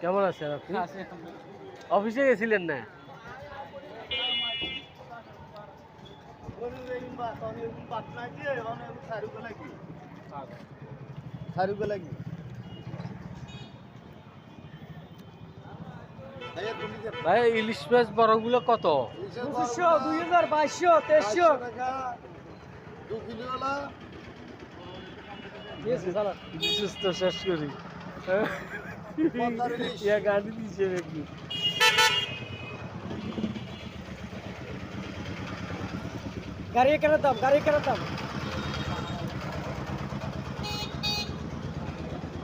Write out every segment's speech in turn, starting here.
কেমন আছেন আপনি? অফিসে গেছিলেন না? ভাই ইলিশ মাছ বড়গুলো কত? পঁচিশশো দুই হাজার বাইশশো তেইশশো। বিশেষ তো শেষ করি। ইয়া গাড়ি দিছে নাকি গাড়ি কেন দাম গাড়ি কেন দাম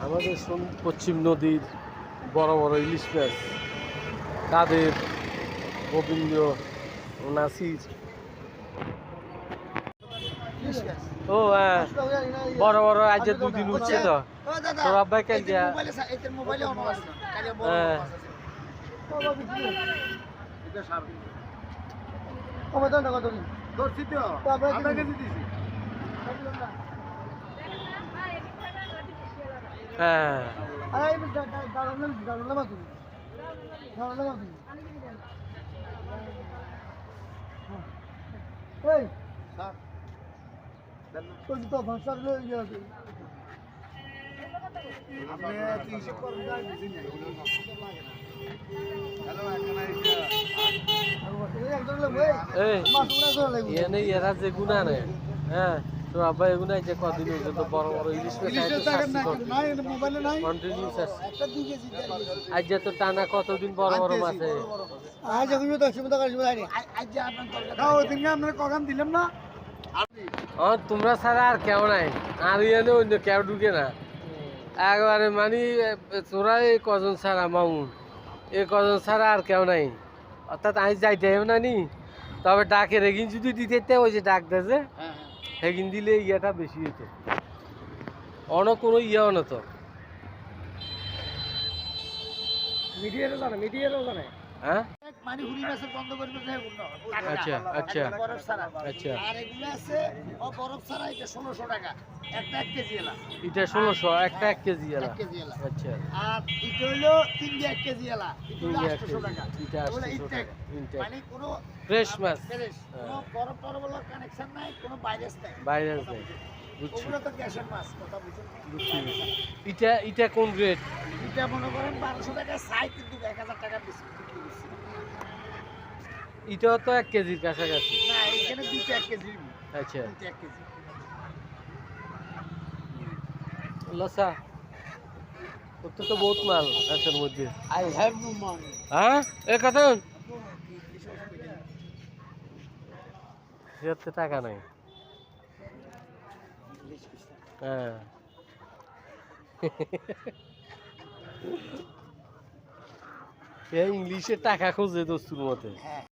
আমাদের পশ্চিম নদীর বড় বড় ইলিশ মাছ কাদের গোবিন্দ নাসির। ও হ্যাঁ। বড় বড় আজ দুদিন উঠছে তো। তোর আব্বাই কাল দিয়া? হ্যাঁ। হ্যাঁ। এই। তো তো ভাষা এই এনে এরা যে গুণা নে হ্যাঁ তোর আব্বাই এগুলো যে কদিন হয়েছে তো বড় বড় ইলিশ কন্টিনিউ আজ যে তো টানা কতদিন বড় বড় মাছে আজ এখন তো সুবিধা করে সুবিধা হ্যাঁ তোমরা ছাড়া আর কেউ নাই। আর এনে অন্য কেউ ঢুকে না। একবারে মানে তোরা এই কজন ছাড়া মামুন। এই কজন ছাড়া আর কেউ নাই। অর্থাৎ আমি যাইতে হবে না নি। তবে ডাকে রেগিন যদি দিতে ওই যে ডাক দেয় যে হেগিন দিলে ইয়াটা বেশি হতো অন্য কোনো ইয়েও না তো মিডিয়ারও জানে মিডিয়ারও জানে। হ্যাঁ মানে হুড়ি মাছের বন্ধ করে দিতে আচ্ছা আচ্ছা। বরফ ছাড়া। আচ্ছা। আর এগুলো আছে ও বরফ ছাড়া এটা ষোলোশো টাকা। একটা এক কেজি এলা এটা ষোলোশো একটা এক কেজি এলা এক কেজি এলা আচ্ছা। আর এটা তিন দিয়ে এক কেজি এলা এটা হলো তিন দিয়ে এক আটশোশো কেজি। টাকা। এটা এগুলো 800 টাকা, মানে কোনো ফ্রেশ মাছ। ফ্রেশ কোনো হ্যাঁ। বরফ টরফের কানেকশন নাই কোনো ভাইরাস নাই। কথা বুঝুন এটা এটা কোন গ্রেড এটা মনে করেন বারোশো টাকা চাই কিন্তু এক হাজার টাকা বেশি। এটাও তো এক কেজির কাছাকাছি। না এখানে এক কেজি আচ্ছা। এক কেজি। লসা তোর তো বহুত মাল গাছের মধ্যে। আই হ্যাভ নো মানি হ্যাঁ? এ কথা টাকা নাই। হ্যাঁ। এ ইংলিশে টাকা খোঁজে দোস্তুর মতে। হ্যাঁ।